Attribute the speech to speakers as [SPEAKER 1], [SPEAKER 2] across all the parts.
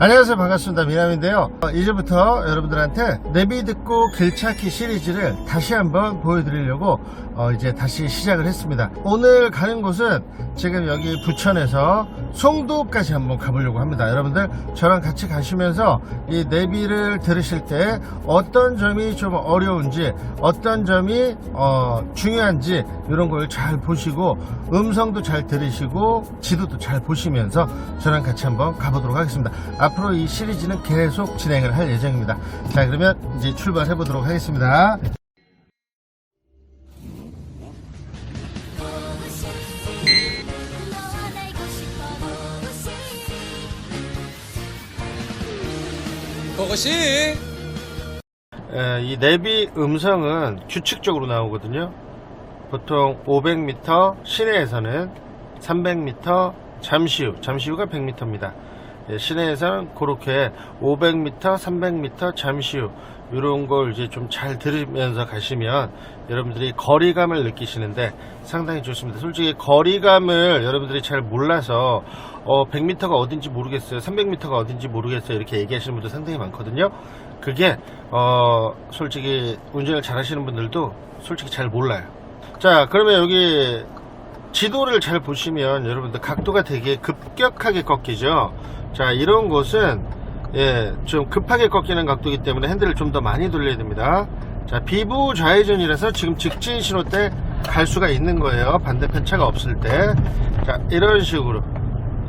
[SPEAKER 1] 안녕하세요. 반갑습니다. 미남인데요. 어, 이제부터 여러분들한테 내비 듣고 길 찾기 시리즈를 다시 한번 보여드리려고 어, 이제 다시 시작을 했습니다. 오늘 가는 곳은 지금 여기 부천에서 송도까지 한번 가보려고 합니다. 여러분들 저랑 같이 가시면서 이 내비를 들으실 때 어떤 점이 좀 어려운지 어떤 점이 어, 중요한지 이런 걸 잘 보시고 음성도 잘 들으시고 지도도 잘 보시면서 저랑 같이 한번 가보도록 하겠습니다 앞으로 이 시리즈는 계속 진행을 할 예정입니다. 자, 그러면 이제 출발해 보도록 하겠습니다.
[SPEAKER 2] 그것이
[SPEAKER 1] 에, 이 내비 음성은 규칙적으로 나오거든요. 보통 500m 시내에서는 300m 잠시 후, 잠시 후가 100m입니다. 시내에서는 그렇게 500m, 300m 잠시 후 이런 걸 이제 좀 잘 들으면서 가시면 여러분들이 거리감을 느끼시는데 상당히 좋습니다. 솔직히 거리감을 여러분들이 잘 몰라서 어 100m가 어딘지 모르겠어요. 300m가 어딘지 모르겠어요. 이렇게 얘기하시는 분들 상당히 많거든요. 그게 어 솔직히 운전을 잘 하시는 분들도 솔직히 잘 몰라요. 자, 그러면 여기 지도를 잘 보시면 여러분들 각도가 되게 급격하게 꺾이죠. 자, 이런 곳은 예, 좀 급하게 꺾이는 각도이기 때문에 핸들을 좀 더 많이 돌려야 됩니다. 자, 비부 좌회전이라서 지금 직진 신호 때 갈 수가 있는 거예요. 반대편 차가 없을 때. 자, 이런 식으로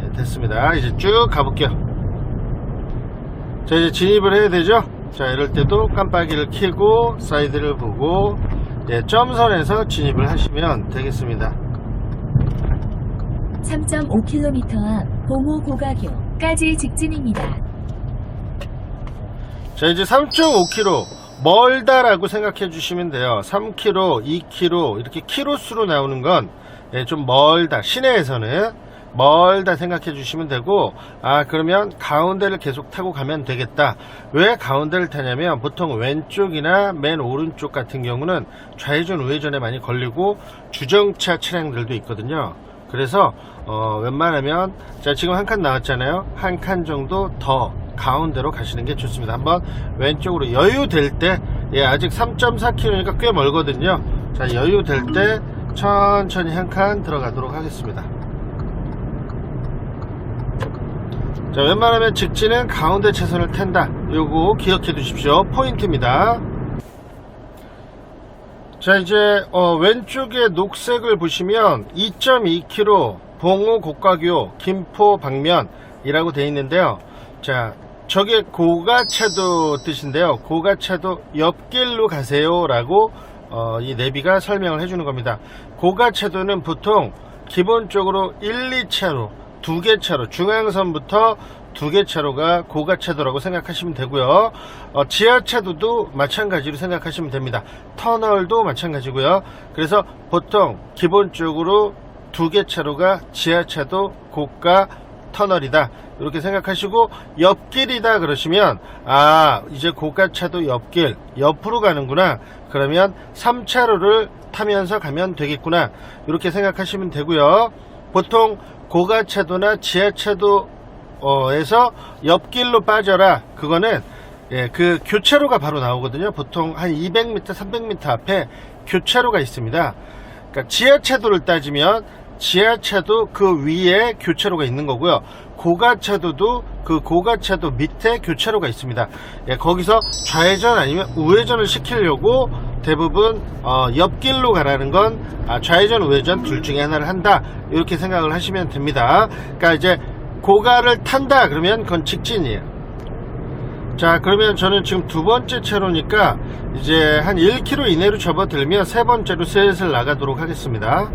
[SPEAKER 1] 예, 됐습니다. 이제 쭉 가볼게요. 자, 이제 진입을 해야 되죠. 자, 이럴 때도 깜빡이를 켜고 사이드를 보고 예, 점선에서 진입을 하시면 되겠습니다.
[SPEAKER 3] 3.5km 앞 봉호 고가교 까지 직진입니다.
[SPEAKER 1] 자 이제 3.5km 멀다라고 생각해 주시면 돼요. 3km 2km 이렇게 키로수로 나오는 건 좀 멀다. 시내에서는 멀다 생각해 주시면 되고 아 그러면 가운데를 계속 타고 가면 되겠다. 왜 가운데를 타냐면 보통 왼쪽이나 맨 오른쪽 같은 경우는 좌회전 우회전에 많이 걸리고 주정차 차량들도 있거든요. 그래서 어, 웬만하면 자 지금 한 칸 나왔잖아요. 한 칸 정도 더 가운데로 가시는 게 좋습니다. 한번 왼쪽으로 여유 될 때 예, 아직 3.4km니까 꽤 멀거든요. 자 여유 될 때 천천히 한 칸 들어가도록 하겠습니다. 자 웬만하면 직진은 가운데 차선을 탄다. 요거 기억해 두십시오. 포인트입니다. 자 이제 어, 왼쪽에 녹색을 보시면 2.2km 봉호 고가교 김포 방면이라고 되어 있는데요 자 저게 고가차도 뜻인데요 고가차도 옆길로 가세요 라고 어, 이 내비가 설명을 해주는 겁니다 고가차도는 보통 기본적으로 1, 2차로 두 개 차로 중앙선부터 두 개 차로가 고가차도라고 생각하시면 되고요. 어, 지하차도도 마찬가지로 생각하시면 됩니다. 터널도 마찬가지고요. 그래서 보통 기본적으로 두 개 차로가 지하차도 고가 터널이다. 이렇게 생각하시고 옆길이다 그러시면 아 이제 고가차도 옆길 옆으로 가는구나. 그러면 3차로를 타면서 가면 되겠구나. 이렇게 생각하시면 되고요. 보통 고가차도나 지하차도에서 옆길로 빠져라. 그거는 예, 그 교차로가 바로 나오거든요. 보통 한 200m 300m 앞에 교차로가 있습니다. 그러니까 지하차도를 따지면 지하차도 그 위에 교차로가 있는 거고요. 고가차도도 그 고가차도 밑에 교차로가 있습니다. 예, 거기서 좌회전 아니면 우회전을 시키려고 대부분 어, 옆길로 가라는 건 아, 좌회전 우회전 둘 중에 하나를 한다 이렇게 생각을 하시면 됩니다. 그러니까 이제 고가를 탄다 그러면 그건 직진이에요. 자 그러면 저는 지금 두 번째 차로니까 이제 한 1km 이내로 접어들면 세 번째로 슬슬 나가도록 하겠습니다.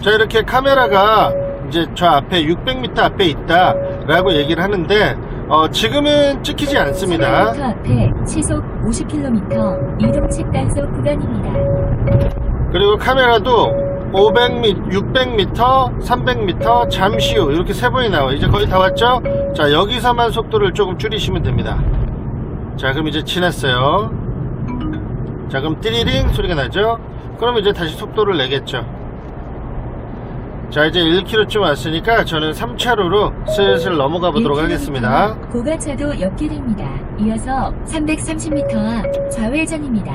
[SPEAKER 1] 자 이렇게 카메라가 이제 저 앞에 600m 앞에 있다 라고 얘기를 하는데 어, 지금은 찍히지 않습니다.
[SPEAKER 3] 700m 앞에 시속 50km 이동식 단속 구간입니다.
[SPEAKER 1] 그리고 카메라도 500m, 600m, 300m, 잠시 후 이렇게 세 번이 나와요. 이제 거의 다 왔죠? 자 여기서만 속도를 조금 줄이시면 됩니다. 자 그럼 이제 지났어요. 자 그럼 띠리링 소리가 나죠? 그럼 이제 다시 속도를 내겠죠 자 이제 1km쯤 왔으니까 저는 3차로로 슬슬 넘어가 보도록
[SPEAKER 3] 1km
[SPEAKER 1] 하겠습니다
[SPEAKER 3] 고가차도 옆길입니다. 이어서 330m 앞 좌회전입니다.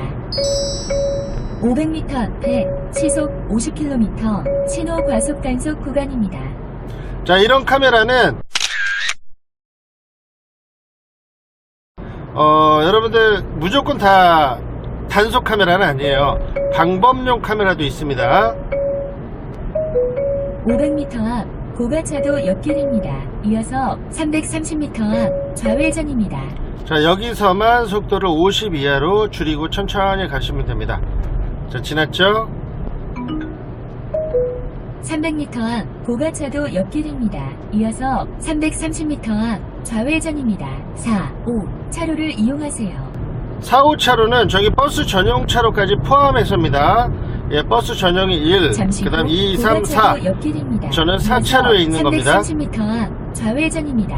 [SPEAKER 3] 500m 앞에 시속 50km 신호 과속 단속 구간입니다.
[SPEAKER 1] 자 이런 카메라는 어 여러분들 무조건 다 단속 카메라는 아니에요 방법용 카메라도 있습니다
[SPEAKER 3] 500m 앞 고가차도 옆길입니다. 이어서 330m 앞 좌회전입니다.
[SPEAKER 1] 자 여기서만 속도를 50 이하로 줄이고 천천히 가시면 됩니다 자 지났죠
[SPEAKER 3] 300m 앞 고가차도 옆길입니다. 이어서 330m 앞 좌회전입니다. 4, 5 차로를 이용하세요.
[SPEAKER 1] 4, 5차로는 저기 버스 전용 차로까지 포함해서입니다 예 버스 전용이 1
[SPEAKER 3] 잠시
[SPEAKER 1] 그 다음
[SPEAKER 3] 후
[SPEAKER 1] 2, 3, 4
[SPEAKER 3] 고가차도 옆길입니다.
[SPEAKER 1] 저는
[SPEAKER 3] 이어서
[SPEAKER 1] 4차로에 있는 겁니다.
[SPEAKER 3] 330m 앞 좌회전입니다.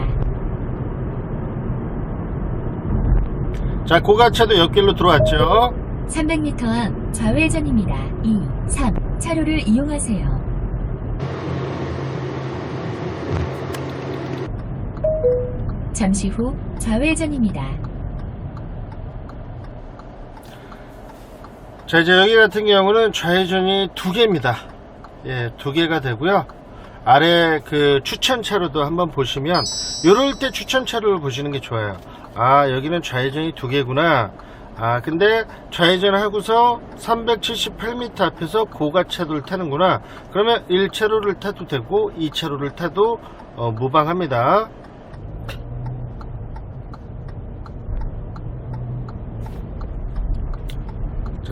[SPEAKER 1] 자 고가차도 옆길로 들어왔죠
[SPEAKER 3] 300m 앞 좌회전입니다. 2, 3 차로를 이용하세요. 잠시 후 좌회전입니다.
[SPEAKER 1] 자 이제 여기 같은 경우는 좌회전이 두 개입니다. 예 두 개가 되고요. 아래 그 추천 차로도 한번 보시면 요럴 때 추천 차로를 보시는 게 좋아요. 아 여기는 좌회전이 두 개구나. 아 근데 좌회전 하고서 378m 앞에서 고가차도를 타는구나. 그러면 1차로를 타도 되고 2차로를 타도 어, 무방합니다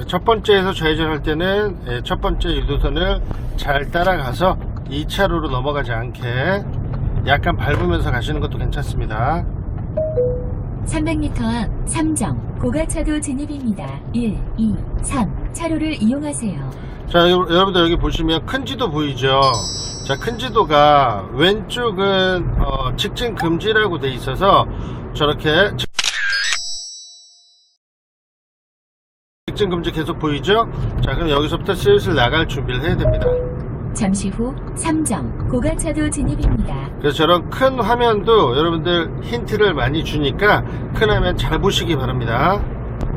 [SPEAKER 1] 첫 번째에서 좌회전할 때는 예, 첫 번째 유도선을 잘 따라가서 2차로로 넘어가지 않게 약간 밟으면서 가시는 것도 괜찮습니다.
[SPEAKER 3] 300m 앞 삼정 고가차도 진입입니다. 1, 2, 3 차로를 이용하세요.
[SPEAKER 1] 자, 여- 여러분들 여기 보시면 큰 지도 보이죠? 자, 큰 지도가 왼쪽은 어, 직진 금지라고 돼 있어서 저렇게 직- 직진 금지 계속 보이죠? 자, 그럼 여기서부터 슬슬 나갈 준비를 해야 됩니다.
[SPEAKER 3] 잠시 후 삼정 고가차도 진입입니다.
[SPEAKER 1] 그래서 저런 큰 화면도 여러분들 힌트를 많이 주니까 큰 화면 잘 보시기 바랍니다.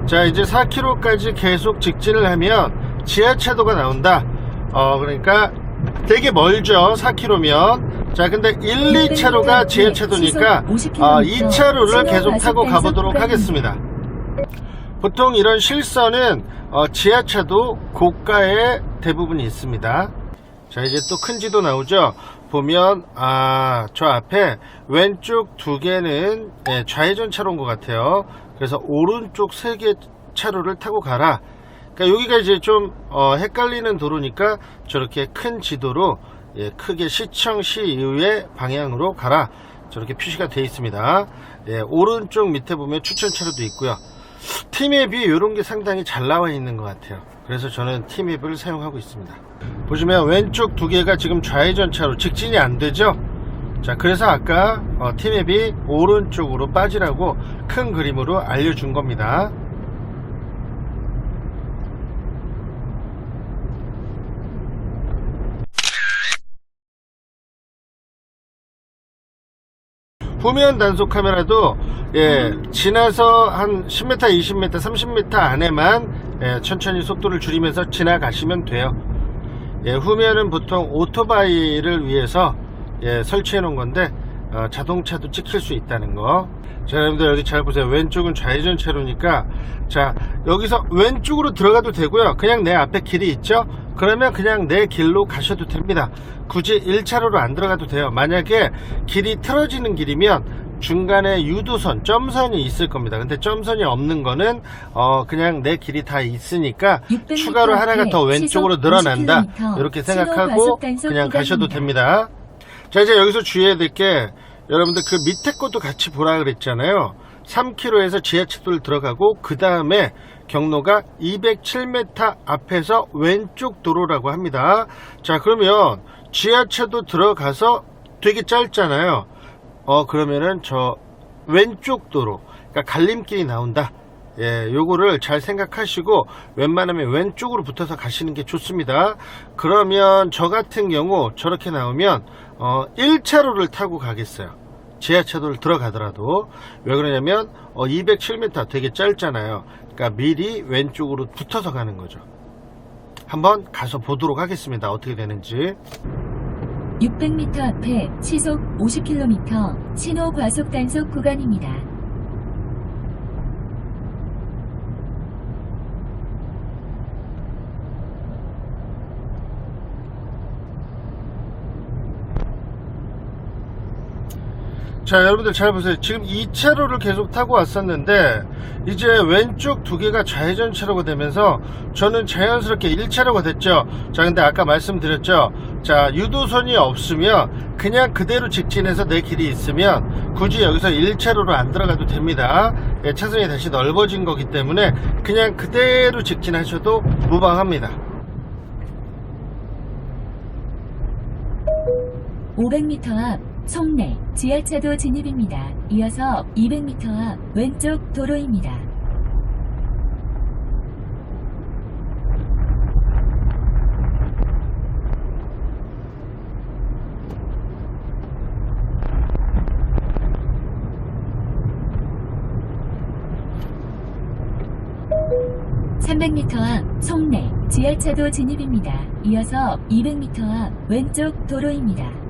[SPEAKER 1] 자, 이제 4km까지 계속 직진을 하면 지하차도가 나온다. 어, 그러니까 되게 멀죠. 4km면. 자, 근데 1, 2차로가 지하차도니까 어, 2차로를 계속 타고 가보도록 하겠습니다. 보통 이런 실선은 어, 지하차도 고가에 대부분 있습니다. 자 이제 또 큰 지도 나오죠? 보면 아 저 앞에 왼쪽 두 개는 예, 좌회전 차로인 것 같아요. 그래서 오른쪽 세 개 차로를 타고 가라. 그러니까 여기가 이제 좀 어, 헷갈리는 도로니까 저렇게 큰 지도로 예, 크게 시청시 이후의 방향으로 가라. 저렇게 표시가 되어 있습니다. 예, 오른쪽 밑에 보면 추천 차로도 있고요 티맵이 이런 게 상당히 잘 나와 있는 것 같아요. 그래서 저는 티맵을 사용하고 있습니다. 보시면 왼쪽 두 개가 지금 좌회전 차로 직진이 안 되죠? 자 그래서 아까 어, 티맵이 오른쪽으로 빠지라고 큰 그림으로 알려준 겁니다 후면 단속 카메라도 예, 지나서 한 10m, 20m, 30m 안에만 예, 천천히 속도를 줄이면서 지나가시면 돼요. 예, 후면은 보통 오토바이를 위해서 예, 설치해 놓은 건데 어, 자동차도 찍힐 수 있다는 거. 자, 여러분들 여기 잘 보세요. 왼쪽은 좌회전 차로니까 자, 여기서 왼쪽으로 들어가도 되고요. 그냥 내 앞에 길이 있죠? 그러면 그냥 내 길로 가셔도 됩니다. 굳이 1차로로 안 들어가도 돼요. 만약에 길이 틀어지는 길이면 중간에 유도선, 점선이 있을 겁니다. 근데 점선이 없는 거는 어 그냥 내 길이 다 있으니까
[SPEAKER 3] 600m
[SPEAKER 1] 추가로 하나가 더 왼쪽으로 늘어난다.
[SPEAKER 3] 50km
[SPEAKER 1] 이렇게 생각하고 그냥 가셔도. 됩니다. 자 이제 여기서 주의해야 될 게 여러분들 그 밑에 것도 같이 보라 그랬잖아요. 3km에서 지하철도를 들어가고 그 다음에 경로가 207m 앞에서 왼쪽 도로라고 합니다. 자 그러면 지하철도 들어가서 되게 짧잖아요. 어 그러면은 저 왼쪽 도로 그러니까 갈림길이 나온다. 예, 요거를 잘 생각하시고 웬만하면 왼쪽으로 붙어서 가시는 게 좋습니다. 그러면 저 같은 경우 저렇게 나오면 어, 1차로를 타고 가겠어요. 지하차도를 들어가더라도 왜 그러냐면 어, 207m 되게 짧잖아요. 그러니까 미리 왼쪽으로 붙어서 가는 거죠. 한번 가서 보도록 하겠습니다. 어떻게 되는지.
[SPEAKER 3] 600m 앞에 시속 50km 신호 과속 단속 구간입니다.
[SPEAKER 1] 자 여러분들 잘 보세요. 지금 2차로를 계속 타고 왔었는데 이제 왼쪽 두 개가 좌회전 차로가 되면서 저는 자연스럽게 1차로가 됐죠. 자 근데 아까 말씀드렸죠. 자 유도선이 없으면 그냥 그대로 직진해서 내 길이 있으면 굳이 여기서 1차로로 안 들어가도 됩니다. 예, 차선이 다시 넓어진 거기 때문에 그냥 그대로 직진하셔도 무방합니다.
[SPEAKER 3] 500m 앞 송내 지하차도 진입입니다. 이어서 200m 앞 왼쪽 도로입니다. (300m) 앞 송내 지하차도 진입입니다. 이어서 (200m) 앞 왼쪽 도로입니다.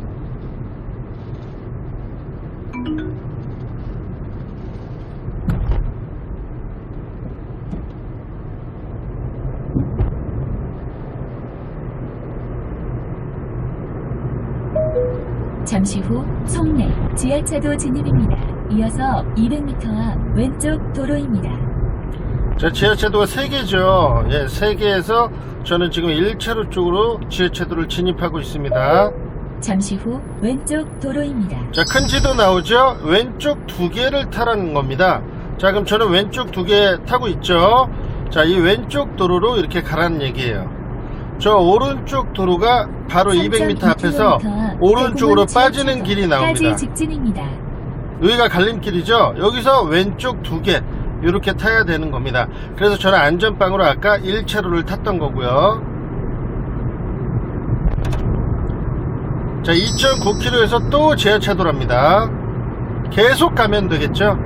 [SPEAKER 3] 잠시 후 송내 지하차도 진입입니다. 이어서 200m 앞 왼쪽 도로입니다.
[SPEAKER 1] 자, 지하차도가 3개죠. 예, 3개에서 저는 지금 1차로 쪽으로 지하차도를 진입하고 있습니다.
[SPEAKER 3] 잠시 후 왼쪽 도로입니다.
[SPEAKER 1] 자, 큰 지도 나오죠? 왼쪽 두 개를 타라는 겁니다. 자, 그럼 저는 왼쪽 두 개 타고 있죠? 자, 이 왼쪽 도로로 이렇게 가라는 얘기예요. 저 오른쪽 도로가 바로 200m 앞에서
[SPEAKER 3] 3.2km 앞
[SPEAKER 1] 오른쪽으로 빠지는 길이 나옵니다.
[SPEAKER 3] 직진입니다.
[SPEAKER 1] 여기가 갈림길이죠? 여기서 왼쪽 두 개 이렇게 타야 되는 겁니다. 그래서 저는 안전빵으로 아까 1차로를 탔던 거고요. 자 2.9km에서 또 지하차 도랍니다. 계속 가면 되겠죠?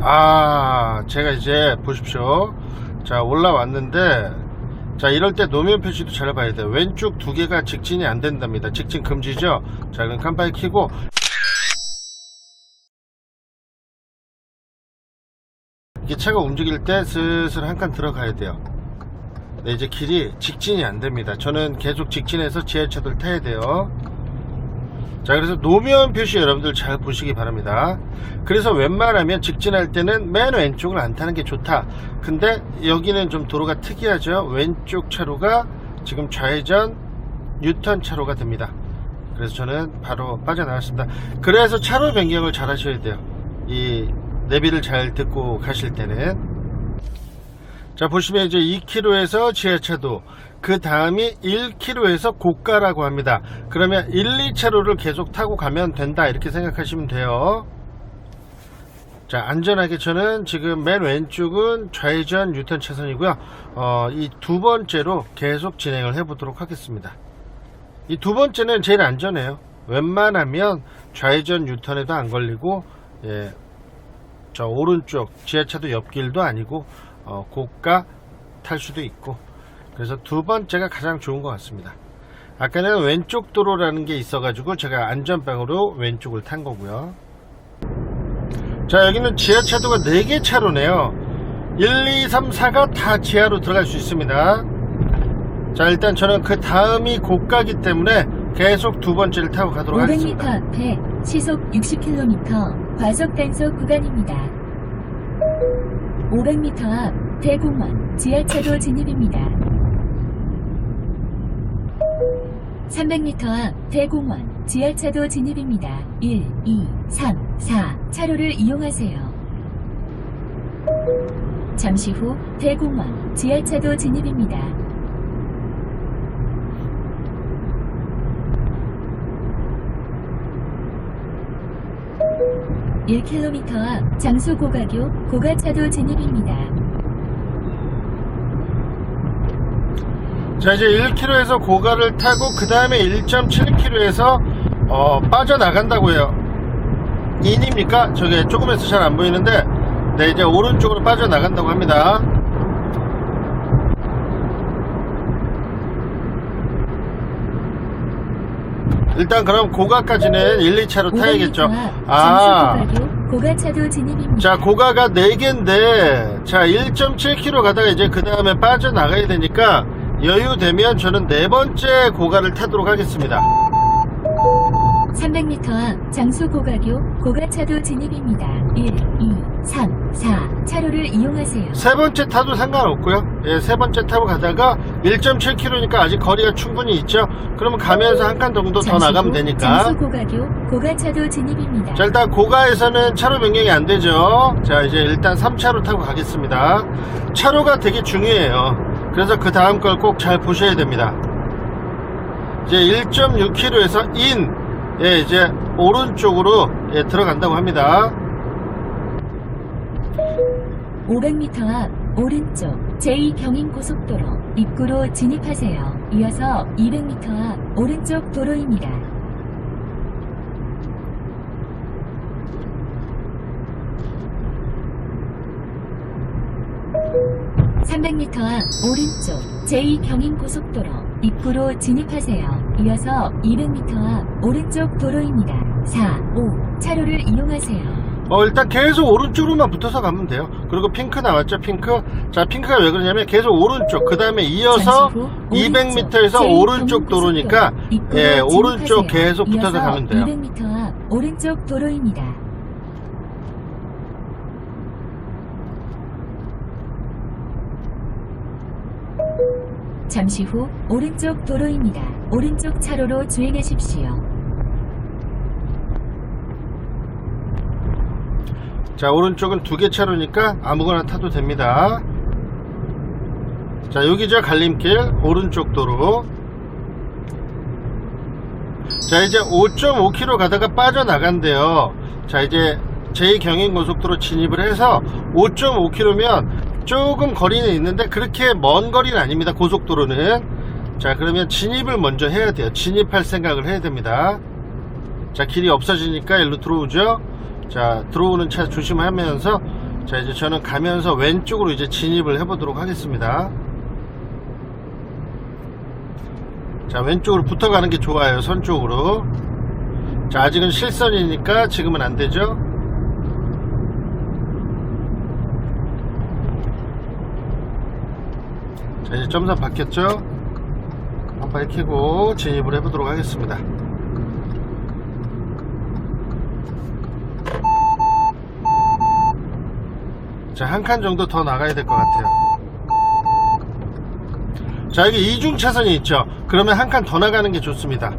[SPEAKER 1] 아 제가 이제 보십시오 자 올라왔는데 자 이럴 때 노면 표시도 잘 봐야 돼요. 왼쪽 두 개가 직진이 안 된답니다. 직진 금지죠? 자 그럼 깜빡이 켜고. 이게 차가 움직일 때 슬슬 한 칸 들어가야 돼요. 네, 이제 길이 직진이 안 됩니다. 저는 계속 직진해서 지하철을 타야 돼요 자 그래서 노면 표시 여러분들 잘 보시기 바랍니다. 그래서 웬만하면 직진할 때는 맨 왼쪽을 안 타는 게 좋다. 근데 여기는 좀 도로가 특이하죠? 왼쪽 차로가 지금 좌회전 유턴 차로가 됩니다. 그래서 저는 바로 빠져나왔습니다. 그래서 차로 변경을 잘 하셔야 돼요. 이 내비를 잘 듣고 가실 때는. 자 보시면 이제 2km에서 지하차도 그 다음이 1km에서 고가라고 합니다. 그러면 1, 2차로를 계속 타고 가면 된다. 이렇게 생각하시면 돼요. 자 안전하게 저는 지금 맨 왼쪽은 좌회전 유턴 차선이고요. 어, 이 두 번째로 계속 진행을 해 보도록 하겠습니다. 이 두 번째는 제일 안전해요. 웬만하면 좌회전 유턴에도 안 걸리고 예, 저 오른쪽 지하차도 옆길도 아니고 어, 고가 탈 수도 있고 그래서 두 번째가 가장 좋은 것 같습니다. 아까는 왼쪽 도로라는 게 있어 가지고 제가 안전방으로 왼쪽을 탄 거고요. 자 여기는 지하차도가 4개 차로네요. 1, 2, 3, 4가 다 지하로 들어갈 수 있습니다. 자 일단 저는 그 다음이 고가기 때문에 계속 두 번째를 타고 가도록
[SPEAKER 3] 500m
[SPEAKER 1] 하겠습니다.
[SPEAKER 3] 앞에 시속 60km 과속 단속 구간입니다. 500m 앞 대공원 지하차도 진입입니다. 300m 앞 대공원 지하차도 진입입니다. 1, 2, 3, 4 차로를 이용하세요. 잠시 후 대공원 지하차도 진입입니다. 1km 앞 장수 고가교 고가차도 진입입니다.
[SPEAKER 1] 자 이제 1km에서 고가를 타고 그 다음에 1.7km에서 어, 빠져나간다고요 인입니까? 저게 조금 해서 잘 안 보이는데 네 이제 오른쪽으로 빠져나간다고 합니다 일단 그럼 고가까지는 1, 2차로 타야겠죠
[SPEAKER 3] 500m
[SPEAKER 1] 앞아
[SPEAKER 3] 고가차도 진입입니다.
[SPEAKER 1] 자, 고가가 4개인데, 자, 1.7km 가다가 이제 그 다음에 빠져나가야 되니까, 여유 되면 저는 네 번째 고가를 타도록 하겠습니다.
[SPEAKER 3] 300m 앞 장수 고가교 고가차도 진입입니다. 1, 2, 3, 4 차로를 이용하세요.
[SPEAKER 1] 세 번째 타도 상관없고요. 예, 세 번째 타고 가다가 1.7km니까 아직 거리가 충분히 있죠. 그러면 가면서 한 칸 정도 더 나가면
[SPEAKER 3] 후
[SPEAKER 1] 되니까.
[SPEAKER 3] 장수 고가교 고가차도 진입입니다.
[SPEAKER 1] 자, 일단 고가에서는 차로 변경이 안 되죠. 자, 이제 일단 3차로 타고 가겠습니다. 차로가 되게 중요해요. 그래서 그 다음 걸 꼭 잘 보셔야 됩니다. 이제 1.6km에서 인, 예, 이제 오른쪽으로 예, 들어간다고 합니다.
[SPEAKER 3] 500m 앞 오른쪽 제2경인고속도로 입구로 진입하세요. 이어서 200m 앞 오른쪽 도로입니다. (300m) 앞 오른쪽 제2경인고속도로 입구로 진입하세요. 이어서 (200m) 앞 오른쪽 도로입니다. (4) (5) 차로를 이용하세요.
[SPEAKER 1] 어, 일단 계속 오른쪽으로만 붙어서 가면 돼요. 그리고 핑크 나왔죠, 핑크. 자, 핑크가 왜 그러냐면 계속 오른쪽, 그 다음에 이어서
[SPEAKER 3] 잠시 후
[SPEAKER 1] 200m에서
[SPEAKER 3] 제2
[SPEAKER 1] 오른쪽 도로니까, 예, 오른쪽. 계속 붙어서 가면 돼요.
[SPEAKER 3] 200m 앞 오른쪽 도로입니다. 잠시 후 오른쪽 도로입니다. 오른쪽 차로로 주행하십시오.
[SPEAKER 1] 자 오른쪽은 두 개 차로니까 아무거나 타도 됩니다 자 여기죠 갈림길 오른쪽 도로 자 이제 5.5km 가다가 빠져나간대요 자 이제 제2경인고속도로 진입을 해서 5.5km면 조금 거리는 있는데 그렇게 먼 거리는 아닙니다 고속도로는. 자 그러면 진입을 먼저 해야 돼요. 진입할 생각을 해야 됩니다. 자 길이 없어지니까 일로 들어오죠? 자 들어오는 차 조심하면서 자 이제 저는 가면서 왼쪽으로 이제 진입을 해 보도록 하겠습니다. 자 왼쪽으로 붙어가는 게 좋아요 선 쪽으로. 자 아직은 실선이니까 지금은 안 되죠 자 이제 점선 바뀌었죠 한발 켜고 진입을 해보도록 하겠습니다 자, 한 칸 정도 더 나가야 될 것 같아요. 자, 여기 이중 차선이 있죠. 그러면 한 칸 더 나가는 게 좋습니다.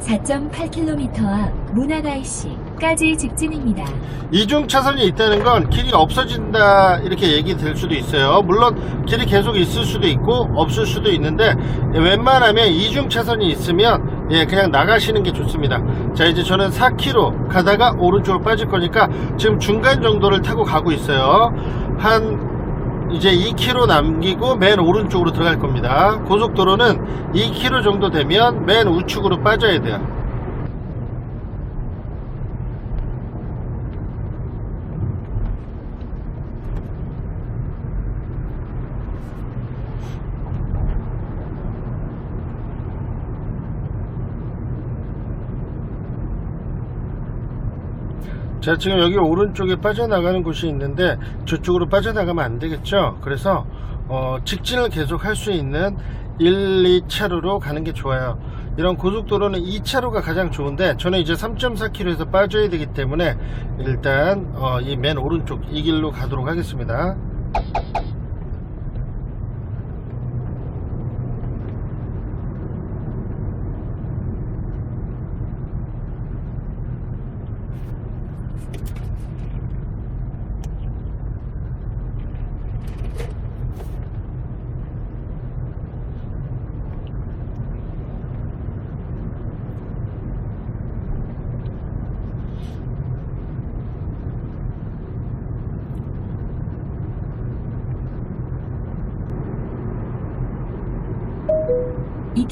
[SPEAKER 3] 4.8km 앞 문화가이시 까지 직진입니다.
[SPEAKER 1] 이중 차선이 있다는 건 길이 없어진다 이렇게 얘기 될 수도 있어요. 물론 길이 계속 있을 수도 있고 없을 수도 있는데 웬만하면 이중 차선이 있으면 예 그냥 나가시는 게 좋습니다. 자 이제 저는 4km 가다가 오른쪽으로 빠질 거니까 지금 중간 정도를 타고 가고 있어요. 한 이제 2km 남기고 맨 오른쪽으로 들어갈 겁니다. 고속도로는 2km 정도 되면 맨 우측으로 빠져야 돼요. 자 지금 여기 오른쪽에 빠져나가는 곳이 있는데 저쪽으로 빠져나가면 안 되겠죠? 그래서 어, 직진을 계속 할 수 있는 1, 2차로로 가는 게 좋아요. 이런 고속도로는 2차로가 가장 좋은데 저는 이제 3.4km에서 빠져야 되기 때문에 일단 어, 이 맨 오른쪽 이 길로 가도록 하겠습니다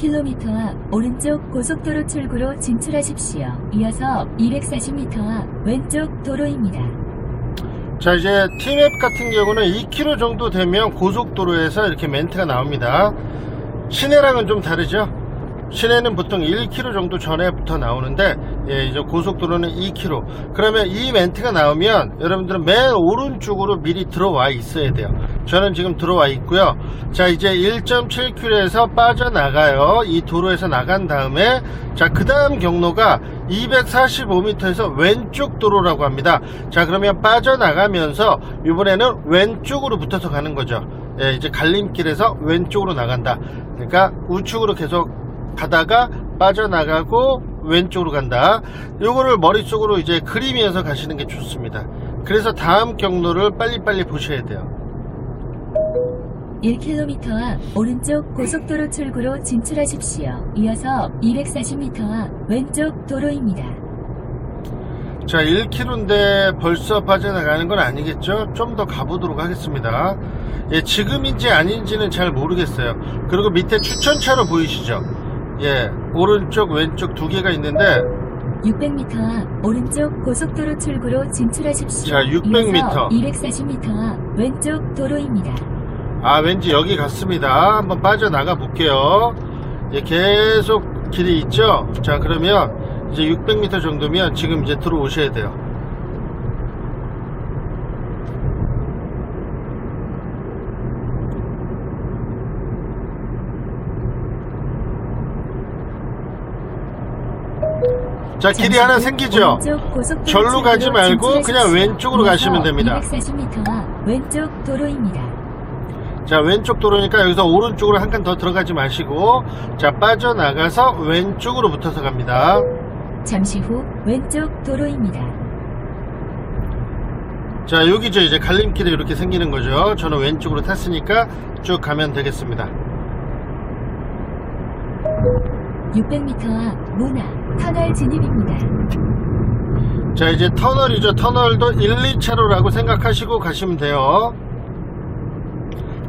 [SPEAKER 3] 3km 앞 오른쪽 고속도로 출구로 진출하십시오. 이어서 240m 앞 왼쪽 도로입니다.
[SPEAKER 1] 자 이제 T맵 같은 경우는 2km 정도 되면 고속도로에서 이렇게 멘트가 나옵니다 시내랑은 좀 다르죠 시내는 보통 1km 정도 전에부터 나오는데 예, 이제 고속도로는 2km 그러면 이 멘트가 나오면 여러분들은 맨 오른쪽으로 미리 들어와 있어야 돼요 저는 지금 들어와 있고요 자 이제 1.7km에서 빠져나가요 이 도로에서 나간 다음에 자그 다음 경로가 245m에서 왼쪽 도로라고 합니다 자 그러면 빠져나가면서 이번에는 왼쪽으로 붙어서 가는 거죠 예, 이제 갈림길에서 왼쪽으로 나간다 그러니까 우측으로 계속 가다가 빠져나가고 왼쪽으로 간다. 요거를 머릿속으로 이제 그리면서 가시는 게 좋습니다. 그래서 다음 경로를 빨리빨리 보셔야 돼요.
[SPEAKER 3] 1km 앞 오른쪽 고속도로 출구로 진출하십시오. 이어서 240m 앞 왼쪽 도로입니다.
[SPEAKER 1] 자, 1km인데 벌써 빠져나가는 건 아니겠죠? 좀 더 가보도록 하겠습니다. 예, 지금인지 아닌지는 잘 모르겠어요. 그리고 밑에 추천차로 보이시죠? 예, 오른쪽, 왼쪽 두 개가 있는데
[SPEAKER 3] 600m 앞 오른쪽 고속도로 출구로 진출하십시오.
[SPEAKER 1] 자, 600m.
[SPEAKER 3] 이어서 240m 앞 왼쪽 도로입니다.
[SPEAKER 1] 아 왠지 여기 같습니다 한번 빠져나가 볼게요 예, 계속 길이 있죠 자 그러면 이제 600m 정도면 지금 이제 들어오셔야 돼요 자 길이 하나 생기죠 절로 가지 말고 그냥. 왼쪽으로 가시면 됩니다.
[SPEAKER 3] 240m 앞 왼쪽 도로입니다.
[SPEAKER 1] 자 왼쪽 도로니까 여기서 오른쪽으로 한 칸 더 들어가지 마시고 자 빠져나가서 왼쪽으로 붙어서 갑니다.
[SPEAKER 3] 잠시 후 왼쪽 도로입니다.
[SPEAKER 1] 자 여기죠. 이제 갈림길이 이렇게 생기는 거죠. 저는 왼쪽으로 탔으니까 쭉 가면 되겠습니다.
[SPEAKER 3] 600m 앞 문화 터널 진입입니다.
[SPEAKER 1] 자 이제 터널이죠. 터널도 1, 2차로라고 생각하시고 가시면 돼요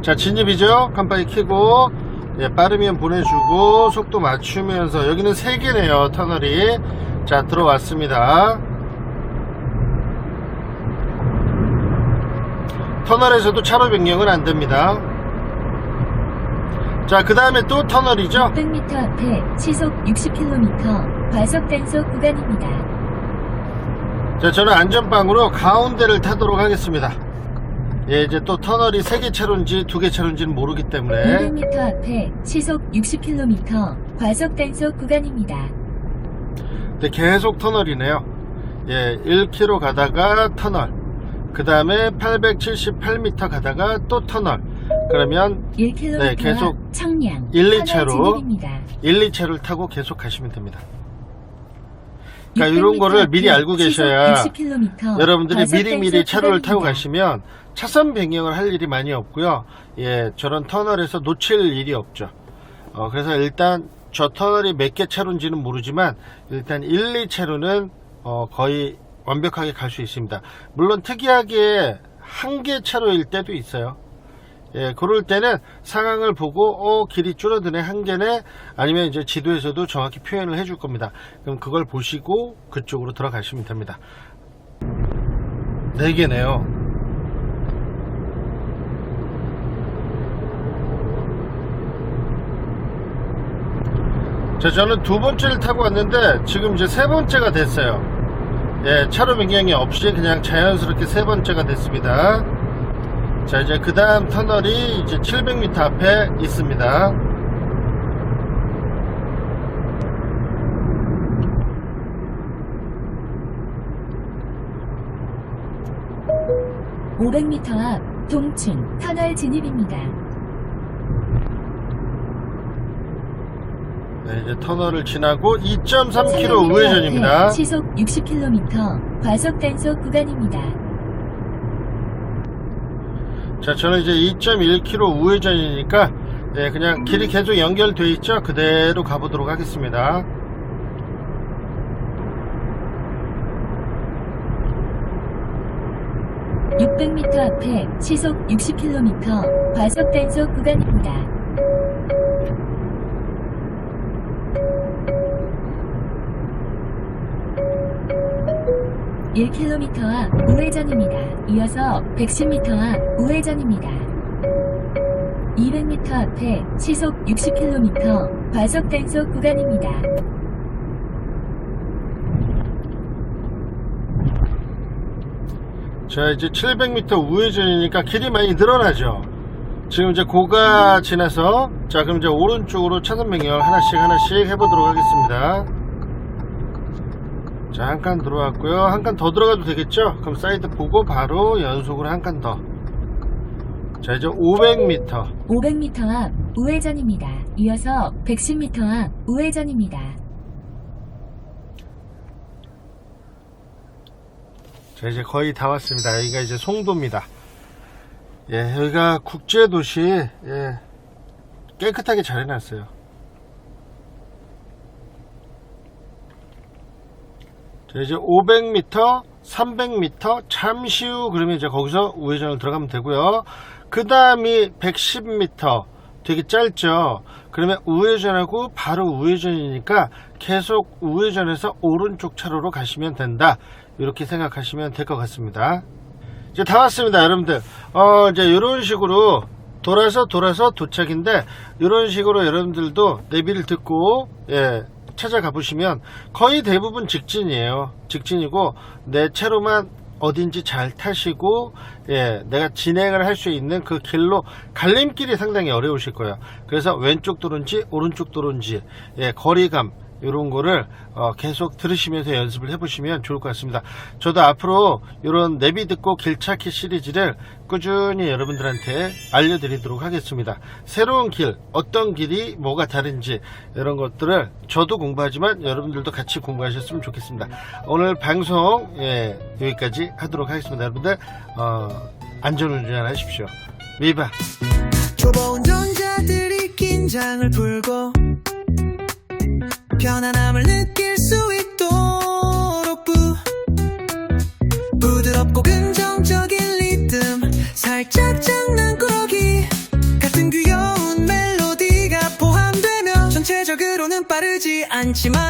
[SPEAKER 1] 자 진입이죠? 깜빡이 켜고 예, 빠르면 보내주고 속도 맞추면서 여기는 3개네요 터널이. 자 들어왔습니다. 터널에서도 차로 변경은 안됩니다. 자그 다음에 또 터널이죠?
[SPEAKER 3] 600m 앞에 시속 60km 과속 단속 구간입니다.
[SPEAKER 1] 자, 저는 안전빵으로 가운데를 타도록 하겠습니다. 예, 이제 또 터널이 3개 차로인지 2개 차로인지는 모르기 때문에
[SPEAKER 3] 200m 앞에 시속 60km 과속 단속 구간입니다.
[SPEAKER 1] 네, 계속 터널이네요. 예, 1km 가다가 터널. 그 다음에 878m 가다가 또 터널. 그러면
[SPEAKER 3] 1km
[SPEAKER 1] 네, 계속
[SPEAKER 3] 앞 청량
[SPEAKER 1] 1,
[SPEAKER 3] 터널
[SPEAKER 1] 2차로
[SPEAKER 3] 진입입니다.
[SPEAKER 1] 1, 2차를 타고 계속 가시면 됩니다. 그러니까
[SPEAKER 3] 600m
[SPEAKER 1] 이런 거를 미리 알고 계셔야
[SPEAKER 3] 60km
[SPEAKER 1] 여러분들이 미리미리
[SPEAKER 3] 단속
[SPEAKER 1] 차로를 타고. 가시면 차선 변경을 할 일이 많이 없고요. 예, 저런 터널에서 놓칠 일이 없죠. 어, 그래서 일단 저 터널이 몇 개 차로인지는 모르지만 일단 1, 2차로는 어, 거의 완벽하게 갈 수 있습니다. 물론 특이하게 한 개 차로일 때도 있어요. 예, 그럴 때는 상황을 보고 어 길이 줄어드네 한 개네 아니면 이제 지도에서도 정확히 표현을 해줄 겁니다. 그럼 그걸 보시고 그쪽으로 들어가시면 됩니다. 네 개네요. 자, 저는 두 번째를 타고 왔는데 지금 이제 세 번째가 됐어요. 예, 차로 변경이 없이 그냥 자연스럽게 세 번째가 됐습니다. 자, 이제 그 다음 터널이 이제 700m 앞에 있습니다.
[SPEAKER 3] 오 500m 앞 동춘 터널 진입입니다.
[SPEAKER 1] 네, 이제 터널을 지나고 2.3km
[SPEAKER 3] 300m
[SPEAKER 1] 우회전입니다.
[SPEAKER 3] 앞에 시속 60km 과속 단속 구간입니다.
[SPEAKER 1] 자, 저는 이제 2.1km 우회전이니까 예, 그냥 길이 계속 연결돼 있죠. 그대로 가보도록 하겠습니다.
[SPEAKER 3] 육0 0 m 앞에 시속 60km 과속 단속 구간입니다. 1km 앞 우회전입니다. 이어서 110m 앞 우회전입니다. 200m 앞에 시속 60km 과속 단속 구간입니다.
[SPEAKER 1] 자 이제 700m 우회전이니까 길이 많이 늘어나죠 지금 이제 고가 지나서 자 그럼 이제 오른쪽으로 차선 변경 하나씩 하나씩 해보도록 하겠습니다 자 한 칸 들어왔고요. 한 칸 더 들어가도 되겠죠? 그럼 사이드 보고 바로 연속으로 한 칸 더. 자 이제 500m
[SPEAKER 3] 500m 앞 우회전입니다. 이어서 110m 앞 우회전입니다.
[SPEAKER 1] 자 이제 거의 다 왔습니다. 여기가 이제 송도입니다. 예 여기가 국제도시 예 깨끗하게 잘 해놨어요 자 이제 500m 300m 잠시 후 그러면 이제 거기서 우회전을 들어가면 되고요. 그 다음이 110m 되게 짧죠? 그러면 우회전하고 바로 우회전이니까 계속 우회전해서 오른쪽 차로로 가시면 된다. 이렇게 생각하시면 될 것 같습니다. 이제 다 왔습니다 여러분들. 어 이제 이런 식으로 돌아서 돌아서 도착인데 이런 식으로 여러분들도 내비를 듣고 예 찾아가 보시면 거의 대부분 직진이에요. 직진이고 내 차로만 어딘지 잘 타시고 예 내가 진행을 할 수 있는 그 길로 갈림길이 상당히 어려우실 거예요. 그래서 왼쪽 도로인지 오른쪽 도로인지 예 거리감 이런 거를 어, 계속 들으시면서 연습을 해보시면 좋을 것 같습니다. 저도 앞으로 이런 내비 듣고 길 찾기 시리즈를 꾸준히 여러분들한테 알려드리도록 하겠습니다. 새로운 길, 어떤 길이 뭐가 다른지 이런 것들을 저도 공부하지만 여러분들도 같이 공부하셨으면 좋겠습니다. 오늘 방송 예, 여기까지 하도록 하겠습니다. 여러분들 어, 안전운전 하십시오. 위바.
[SPEAKER 2] 초보 운전자들이 긴장을 풀고 편안함을 느낄 수 있도록 부 부드럽고 긍정적인 리듬. 살짝 장난꾸러기 같은 귀여운 멜로디가 포함되며 전체적으로는 빠르지 않지만